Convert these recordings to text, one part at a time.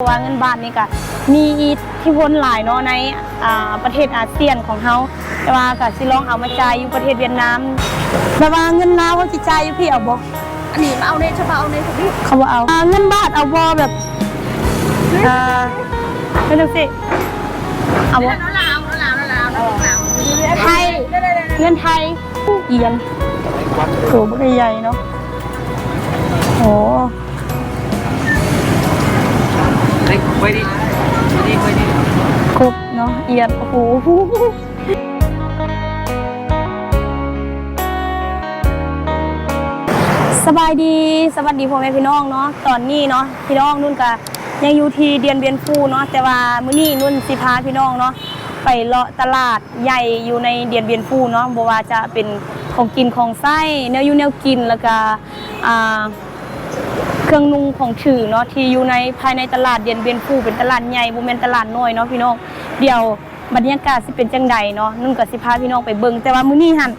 เพราะว่าเงินบาทนี่ก็มีอิทธิพลหลายเนาะในอ่าประเทศอาเซียนของเฮาแต่ว่าก็สิลองเอามาจ่ายอยู่ประเทศเวียดนามแต่ว่าเงินลาวเขาสิจ่ายอยู่พี่เอาบ่อันนี้มาเอาในฉบับเอาในทุกที่เขาบ่เอาอ่าเงินบาทเอาบ่แบบอ่าเป็นจังซี่เอาบ่เอาลาวเอาลาวเอาลาวเอาลาวไทยเงินไทยเอียนโหบ่ได้ใหญ่เนาะโอ้ quay đi. Quay đi, quay đi. ครบเนาะเอียนโอ้โหสบายดีสวัสดีพ่อแม่พี่น้องเนาะตอนนี้เนาะพี่น้องนุ่นก็ยังอยู่ที่เดียนเบียนฟูเนาะแต่ว่ามื้อนี้นุ่นสิพาพี่น้องเนาะไปเลาะตลาดใหญ่อยู่ในเดียนเบียนฟูเนาะบ่ว่าจะเป็นของกินของไส้แนวอยู่แนวกินแล้วก็อ่า เครื่องนุ่งของถือเนาะที่อยู่ในภายในตลาดเดียนเบียนฟูเป็นตลาดใหญ่บ่แม่นตลาดน้อยเนาะพี่น้องเดี๋ยวบรรยากาศสิเป็นจังใดเนาะนุ่นก็สิพาพี่น้องไปเบิ่งแต่ว่ามื้อนี้หั่น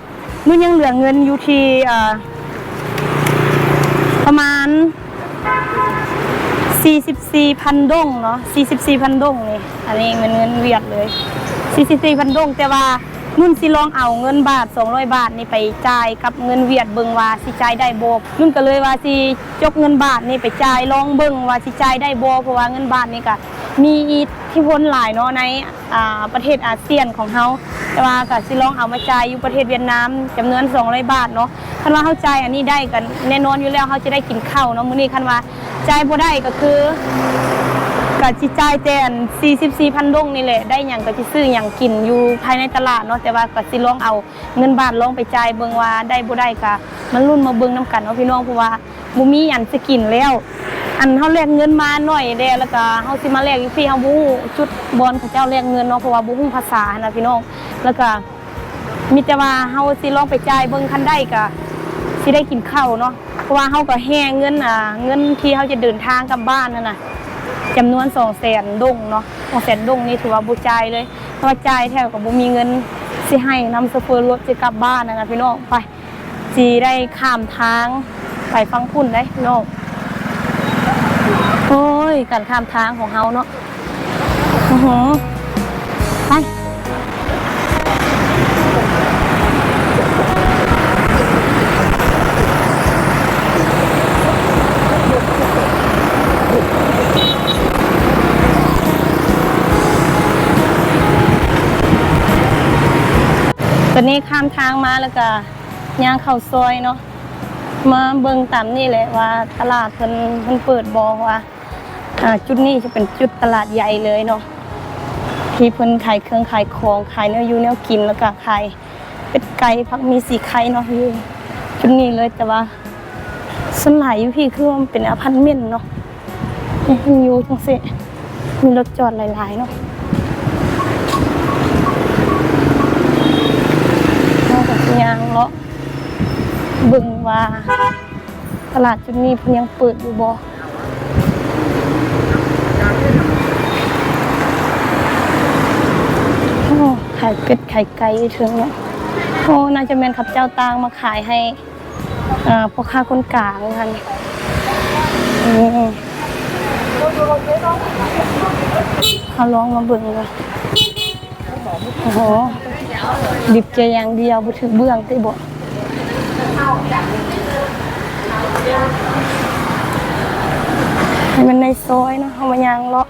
นุ่นยังเหลือเงินอยู่ที่เอ่อประมาณ 44,000ดงเนาะ44,000ดงนี่อันนี้เงินเงินเวียดเลย44,000ดงแต่ว่า นุ่นสิลองเอาเงินบาท 200 บาทนี่ไปจ่ายกับเงินเวียดเบิงว่าสิจ่ายได้บ่นุ่นก็เลยว่าสิจกเงินบาทนี่ไปจ่ายลองเบิงว่าสิจ่ายได้บ่เพราะว่าเงินบาทนี่ก็มีอิทธิพลหลายเนาะในอ่าประเทศอาเซียนของเฮาแต่ว่าก็สิลองเอามาจ่ายอยู่ประเทศเวียดนามจำนวน200 บาทเนาะคันว่าเฮาจ่ายอันนี้ได้กันแน่นอนอยู่แล้วเฮาจะได้กินข้าวเนาะมื้อนี้คันว่าจ่ายบ่ได้ก็คือ ก็จิจ่ายแต่อัน44,000ดงนี่แหละได้หยังก็สิซื้อหยังกินอยู่ภายในตลาดเนาะแต่ว่าก็สิลองเอาเงินบาทลองไปจ่ายเบิ่งว่าได้บ่ได้ก็มันรุ่นมาเบิ่งนํกันเนาะพี่น้องเพราะว่าบ่มีอันสิกินแล้ว อันเฮาแลกเงินมาหน่อยแด้แล้วก็เฮาสิมาแลกอยู่ที่เฮาบ่ฮู้จุดบอลเขาเจ้าแลกเงินเนาะเพราะว่าบ่ฮู้ภาษานะพี่น้องแล้วก็มีแต่ว่าเฮาสิลองไปจ่ายเบิ่งคันได้ก็สิได้กินข้าวเนาะเพราะว่าเฮาก็แห่เงินอ่าเงินที่เฮาจะเดินทางกลับบ้านนั่นน่ะ จำนวนสองแสนดงเนาะสองแสนดงนี่ถือว่าบุจ่ายเลยเพราะว่าจ่ายแถวกับบุมีเงินสิให้นำสเฟอร์รถจะกลับบ้านนะนะพี่น้องไปจีได้ข้ามทางไปฟังพุ่นได้พี่น้องโอ้ยการข้ามทางของเฮาเนาะอือหือไป ตอนนี้ข้ามทางมาแล้วก็ย่างเข้าซอยเนาะมาเบิ่งตามนี่แหละว่าตลาดเพิ่นเพิ่นเปิดบ่ว่าจุดนี้จะเป็นจุดตลาดใหญ่เลยเนาะที่เพิ่นขายเครื่องขายของขายเนื้ออยู่แนวกินแล้วก็ขายเป็ดไก่ผักมีสีไข่เนาะอยู่จุดนี้เลยแต่ว่าส่วนหลายอยู่พี่คือมันเป็นอพาร์ตเมนต์เนาะนี่อยู่จังซี่มีรถจอดหลายๆเนาะ นอกจากยางเลาะเบึงว่าตลาดจุดนี้เพิ่นยังเปิดอยู่บ่โอ้ขายเป็ดขายไก่เถึงเนาะโอ้น่าจะเป็นขับเจ้าตางมาขายให้อ่าพ่อค้าคนกลางค่ะนี่อืมเขาลองมาเบิ่งเลย โอ้โหดิบใจอย่างเดียวบ่ถึงเบื้องได้บ่ให้มันในซอยเนาะเฮามายางเลาะ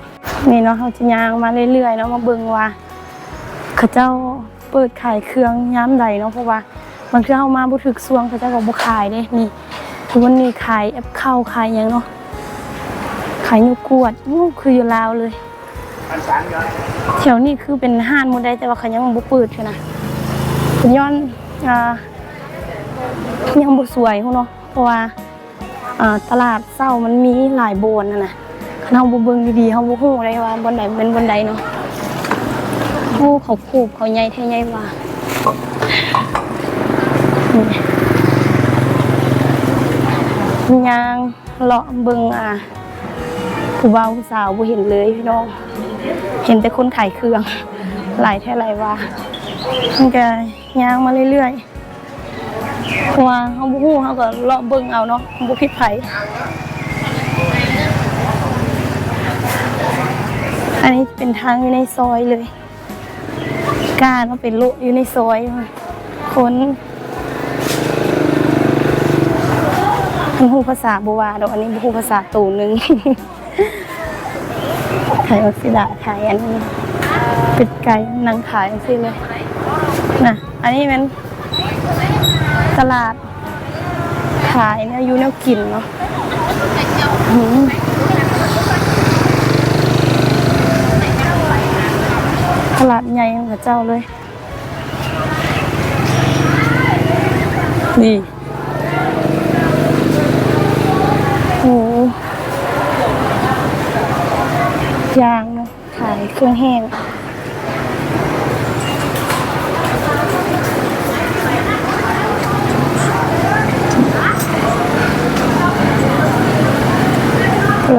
นี่เนาะเฮาจะยางมาเรื่อยๆเนาะมาเบิ่งว่าเขาเจ้าเปิดขายเครื่องยามใดเนาะเพราะว่าบางเทื่อเฮามาบ่ถึกช่วงเขาเจ้าก็บ่ขายเด้นี่ทุกวันนี้ขายแอปเข้าขายยังเนาะขายโยกวดอู้คืออยู่ลาวเลย แถวนี้คือเป็นห้านหมดได้แต่ว่าเขายังบ่เปิดอยู่นะเป็นย้อนอ่ายังบ่สวยฮู้เนาะเพราะว่าอ่าตลาดเศร้ามันมีหลายโบนน่ะนะคันเฮาบ่เบิ่งดีๆเฮาบ่ฮู้ได้ว่าบอนใดเป็นบอนใดเนาะโอ้เขาโคบเขาใหญ่แท้ใหญ่ว่านี่ยางเลาะเบิ่งอ่าผู้บ่าวผู้สาวบ่เห็นเลยพี่น้อง เห็นแต่คนขายเครื่องหลายแท่หลายว่ามันก็ย่างมาเรื่อยๆเพราะว่าเขาบุฮู้เขาก็เลาะเบิ่งเอาเนาะบ่ผิดไผอันนี้เป็นทางอยู่ในซอยเลยการมาเป็นโลอยู่ในซอยคนมันหูภาษาบัวดอกอันนี้หูภาษาตูนึง ขายออกซิดาขายอันนี้เป็ดไก่นางขายซิเลยนะอันนี้มันตลาด ขายเนี่ยอยู่แนวกินเนาะตลาดใหญ่ของพระเจ้าเลย นี่ โอ้ ยางเนาะขายเครื่องแห้ง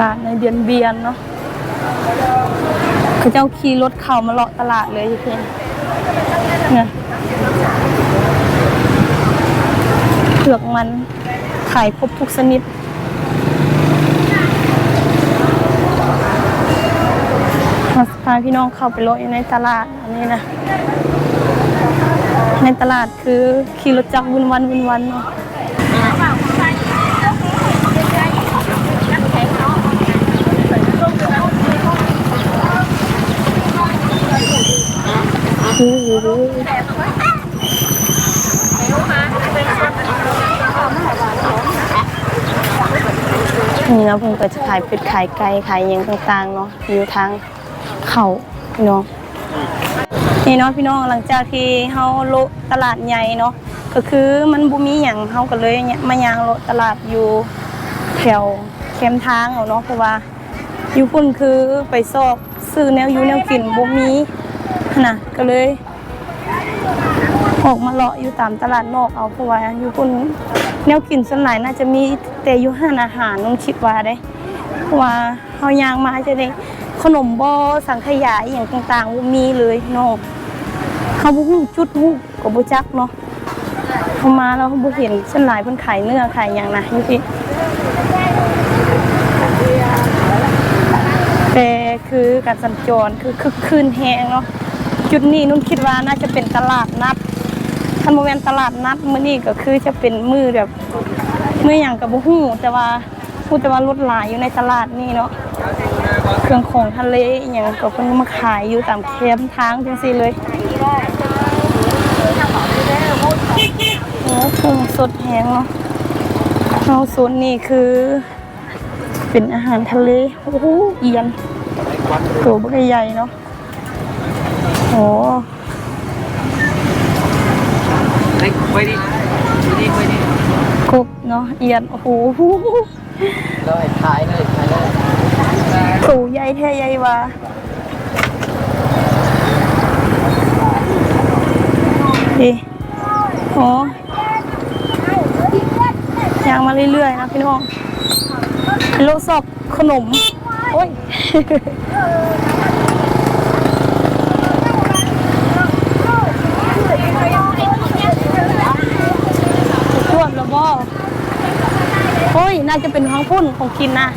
ลาดในเดือนเบียนเนาะเขาเจ้าขี่รถเข้ามาเลาะตลาดเลยเพื่อนเนี่ยเผือกมันขายครบทุกชนิด มาพี่น้องเข้าไปเลอยู่ในตลาดอันนี้นะในตลาดคือขี่รถจักรวุ่นวันวุ่นวันเนาะนี่นะเพิ่นก็จะขายเป็ดขายไก่ขายยังต่างๆเนาะอยู่ทาง เขาพี่น้องนี่เนาะพี่น้องหลังจากที่เฮาโลตลาดใหญ่เนาะก็คือมันบ่มีหยังเฮาก็เลยมายางโลตลาดอยู่แถวแคมทางเอาเนาะเพราะว่าอยู่พุ่นคือไปซอกซื้อแนวอยู่แนวกินบ่มีนะก็เลยออกมาเลาะอยู่ตามตลาดนอกเอาเพราะว่าอยู่คนแนวกินส่วนหลายน่าจะมีแต่อยู่ห้านอาหารน้องคิดว่าได้เพราะว่าเฮายางมาจะได้ ขนมบ่สังขยาอหย่างต่างๆมีเลยเนาะเฮาบ่ฮู้จุดฮู้ก็บ่จักเนาะเฮามาแล้วเฮาบ่เห็นเส่วนหลายเพิ่นขายเนื้อขายหยังนะอยู่พี่แต่คือการสัญจรคือคึกคืนแฮงเนาะจุดนี้นุ่นคิดว่าน่าจะเป็นตลาดนัดทันโมเมนตลาดนัดมื้อนี้ก็คือจะเป็นมือแบบมืออย่างกับบุหูแต่ว่าพูดแต่ว่ารถหลายอยู่ในตลาดนี่เนาะ เครื่องของทะเลอย่างก็เพิ่นมาขายอยู่ตามแคมทางจังซี่เลยโอ้กุ้งสดแห้งเนาะเอาโซนนี้คือ เป็นอาหารทะเล โอ้โหเอียนตัวบักใหญ่เนาะโอ้ไปดิไปดิไปดิกบเนาะเอียน โอ้โหเลยถ่ายเลย ถูใหญ่แท้ใหญ่ว่าดิโอ้ยางมาเรื่อยๆนะพี่น้องโลซอกขนม โอ้ยตรวจแล้วบ่โอ้ย น่าจะเป็นของพุ่นของกินนะ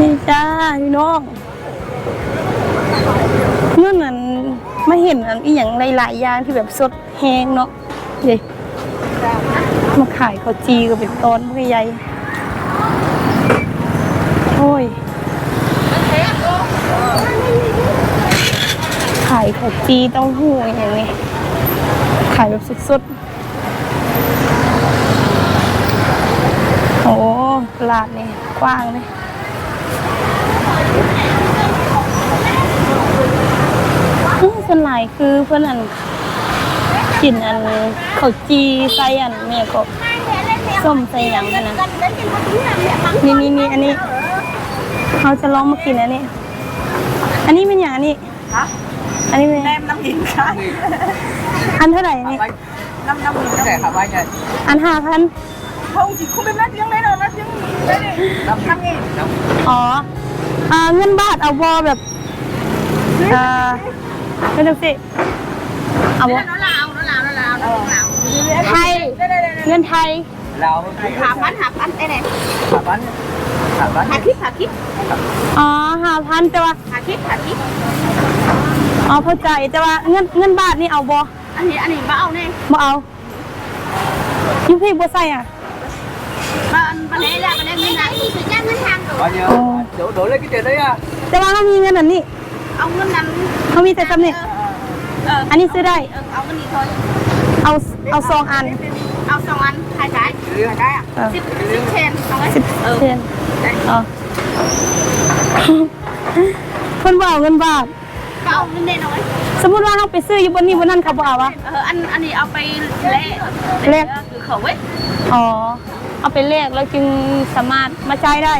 นี่จ้า พี่น้องเมื่อนั้นมาเห็นอันอีหยังหลายๆอย่างที่แบบสดแห้งเนาะเยวมาขายข้าวจีก็เป็นตอนเพื่อใหญ่โอ้ยขายข้าวจีเต้าหู้อย่างนี้ขายแบบสดๆโอ้ตลาดนี่กว้างเลย ส่วนหลายคือเพื่อนอันกินอันข้าวจีใส่อันเนี่ยก็ส้มใส่หยังนั่นนะนี่นี่นี่อันนี้เขาจะลองมากินอันนี้ อันนี้เป็นอย่างอันนี้อันนี้เป็นแนมน้ำหินค่ะอันเท่าไหร่อันนี้น้ำน้ำหินแต่ขับไปไงอันห้าพันพงจิคุณเป็นนัดยังไงเนาะนัดยังได้ดิน้ำหินอ๋อ อ่าเงินบาทเอาบอแบบอ่าเป็นจังสิเอาบอน้ำลาวน้ำลาวน้ำลาวน้ำลาวไทยได้ได้ได้เงินไทยเราหาพันหาพันไอ้ไหนสามพันสามพันหาคลิปหาคลิปอ๋อห้าพันแต่ว่าหาคลิปหาคลิปอ๋อเข้าใจแต่ว่าเงินเงินบาทนี่เอาบ่อันนี้อันนี้มาเอาเนี่ยบ่เอาอยูพี่บ่ใส่อะ มาอันมาเล่แล้วมาเล่ไม่ได้สุดยอดมันทาง bao nhiêu đổ đổ lên cái tiền đấy à แต่ว่าเขามีเงินอันนี้เอาเงินนั้นเขามีแต่จำนี่เอออันนี้ซื้อได้เออเอาเงินนี้ thôi เอาเอาซองอันเอาสองอันขายได้ขายได้อะเออสิบสิบเชนเอาไว้สิบเออเซนอ๋อเพิ่นบ่เอาเงินบาท ก็เอาเงินเด่นเอาไว้สมมุติว่าเราไปซื้ออยู่บนนี้บนนั้นเขาบ่เอาวะ เอออันอันนี้เอาไปเละเละคือเขาไว้อ๋อ เอาไปแลกแล้วจึงสามารถมาจ่ายได้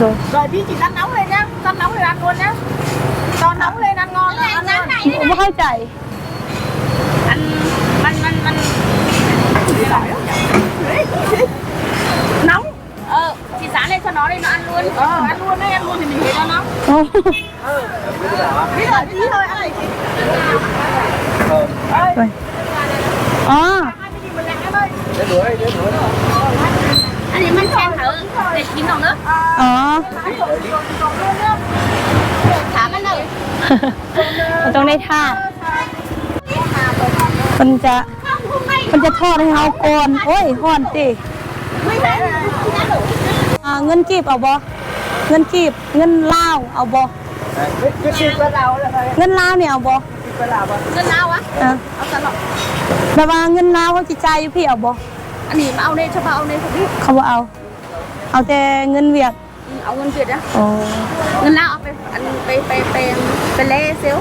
ดู rồi đi chị đánh nóng lên nhá đánh nóng lên ăn luôn nhá cho nóng lên ăn ngon ăn ngon ผมบ่เข้าใจ anh man man man nóng ờ chị sáng lên cho nó đi nó ăn luôn ờ ăn luôn đấy ăn luôn thì mình thấy nó nóng โอ้ biết rồi tí thôi ăn này chị อ๋อ hai mươi nghìn một lạng em ơi để đuổi để đuổi anh để chín đồng nữa อ๋อ thả ăn ơi มันต้องได้ท่ามันจะ không hôm nay มันจะทอดให้เฮาก่อนโอ้ยฮ้อนติ mới thấy là đã đủ อ่าเงินกีบเอาบ่เงินกีบเงินลาวเอาบ่ cái cái tiền bên nào là này เงินลาวเนี่ยเอาบ่ bên nào mà ngân lao á อะเอาตลอดแบบว่าเงินลาวเขาสิจ่ายอยู่พี่เอาบ่อันนี้มาเอาเนี่ยจะมาเอาเนี่ยผมดิเขาบ่เอา เอาแต่เงินเวียดเอาเงินเวียดนะอ๋อเงินลาวเอาไปอันไปไปไปไปเล่เซล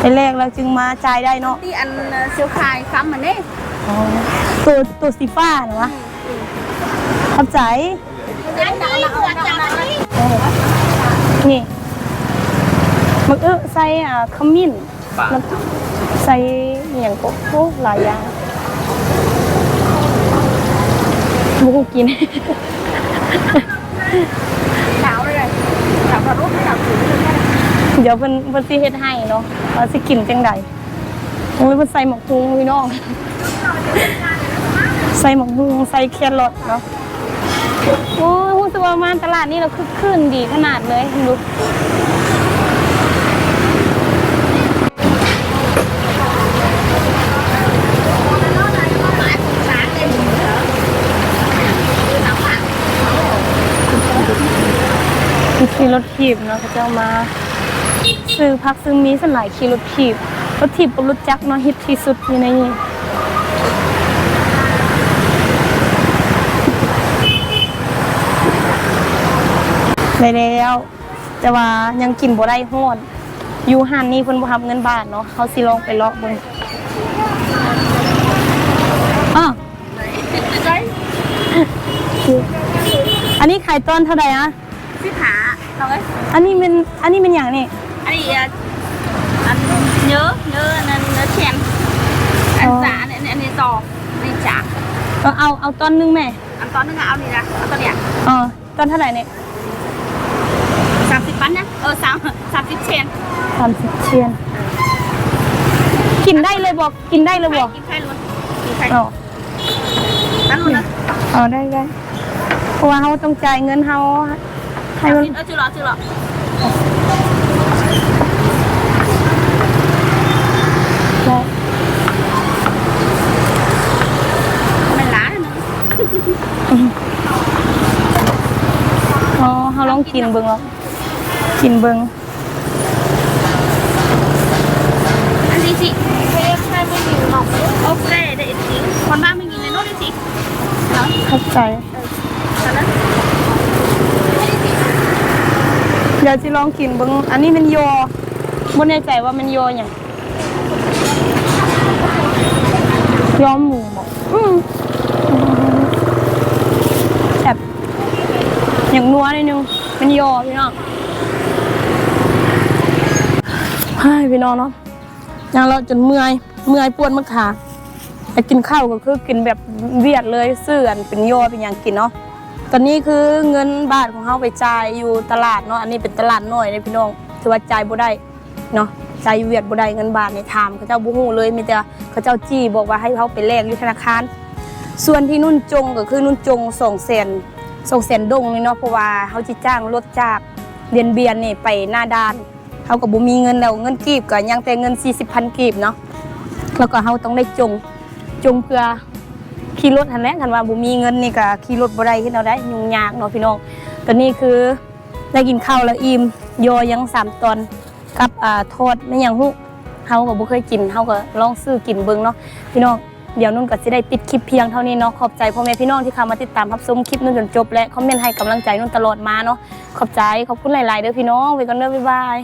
ไปแลกแล้วจึงมาจ่ายได้เนาะที่อันเซลคายซ้ำเหมือนนี่อ๋อตัวตัวสีฟ้าเหรอวะเข้าใจนี่มักเออใส่อ่าขมิ้นแล้วใส่อหย่างก็โอ้หลายอย่างบุกกิน หนาวเลยหนาวกับรูปหนาวถึงเดี๋ยวเพิ่นเพิ่นสิเฮ็ดให้เนาะว่าสิกินจังใดโอ้ยเพิ่นใส่หมกฮุงพี่น้อง ใส่หมกฮุงใส่แครอทเนาะโอ้ยรู้สึกว่ามาตลาดนี้เราคึกคืนดีขนาดเลยดู sáng lên nóng à มี ขี่รถถีบเนาะเขาจะเอามาซื้อพักซื้อมีสลายขี่รถถีบรถถีบกับรถจักรเนาะฮิตที่สุดอยู่ในนี้ได้แล้วแต่ว่ายังกินบ่ได้ฮอดอยู่หันนี่เพิ่นบ่รับเงินบาทเนาะเขาสิลองไปเลาะเบิ่งอ้อ đấy อันนี้ขายต้นเท่าไหร่อะ xếp hạ đâu ấy อันนี้มันอันนี้มันอย่างนี่ anh đi à, anh nhớ nhớ anh nhớ chèn Ờ. anh giả này anh đi giò đi chả เอาเอาเอาต้นหนึงแม่ anh to nữa áo đi ra áo to đẹp อ๋อต้นเท่าไหร่เนี่ย sạp thịt bắn nhá ờ sạp sạp thịt chèn สามสิบเชียนกินได้เลยบอกกินได้เลยบอก kim khay luôn kim khay อ๋อ bắn luôn đó อ๋อได้ได้เพราะว่าเขาต้องจ่ายเงินเขา ให้มัน Ơ, chưa lọ chưa lọ ได้ mày lá này nữa อ๋อเขาลองกินเบิ้งหรอกกินเบิ้ง ăn đi chị em hai mươi nghìn mọc ok để chị còn ba mươi nghìn này nốt đi chị đó เข้าใจ thật đó เดี๋ยวจะลองกินเบิ้งอันนี้มันโยบ่แน่ใจว่ามันโยอย่างยอมหมูบอกอืมแบบอย่างนัวนิดนึงมันโยพี่น้องเฮ้พี่น้องเนาะยังเราจนเมื่อยเมื่อยปวดมะขาแต่กินข้าวก็คือกินแบบเวียดเลยเสื่อนเป็นโยเป็นอย่างกินเนาะ ตอนนี้คือเงินบาทของเขาไปจ่ายอยู่ตลาดเนาะอันนี้เป็นตลาดน้อยเลยพี่น้องถือว่าจ่ายบ่ได้เนาะจ่ายอยู่เวียดบ่ได้เงินบาทในถามเขาเจ้าบ่ฮู้เลยมีแต่เขาเจ้าจี้บอกว่าให้เขาไปแลกอยู่ธนาคาร ส่วนที่นุ่นจงก็คือนุ่นจงส่งเซนส่งเซนดงนี่เนาะเพราะว่าเขาจิจ้างรถจากเรียนเบียนนี่ไปหน้าด้านเขาก็บ่มีเงินแล้วเงินกีบก็ยังแต่เงิน40พันกีบเนาะแล้วก็เขาต้องได้จงจงเพื่อ ขี่รถหันแหละคันว่าบ่มีเงินนี่ก็ขี่รถบ่ได้เฮ็ดเอาได้ยุ่งยากเนาะพี่น้องตอนนี้คือได้กินข้าวแล้วอิ่มยอยังสามตอนกับอ่าทอดไม่ยังฮู้เฮาก็บ่เคยกินเฮาก็ลองซื้อกินเบิ่งเนาะพี่น้องเดี๋ยวนุ่นก็จะได้ปิดคลิปเพียงเท่านี้เนาะขอบใจพ่อแม่พี่น้องที่เข้ามาติดตามรับชมคลิปนุ่นจนจบและคอมเมนต์ให้กำลังใจนุ่นตลอดมาเนาะขอบใจขอบคุณหลายๆเด้อพี่น้องไว้กันเด้อบ๊ายบาย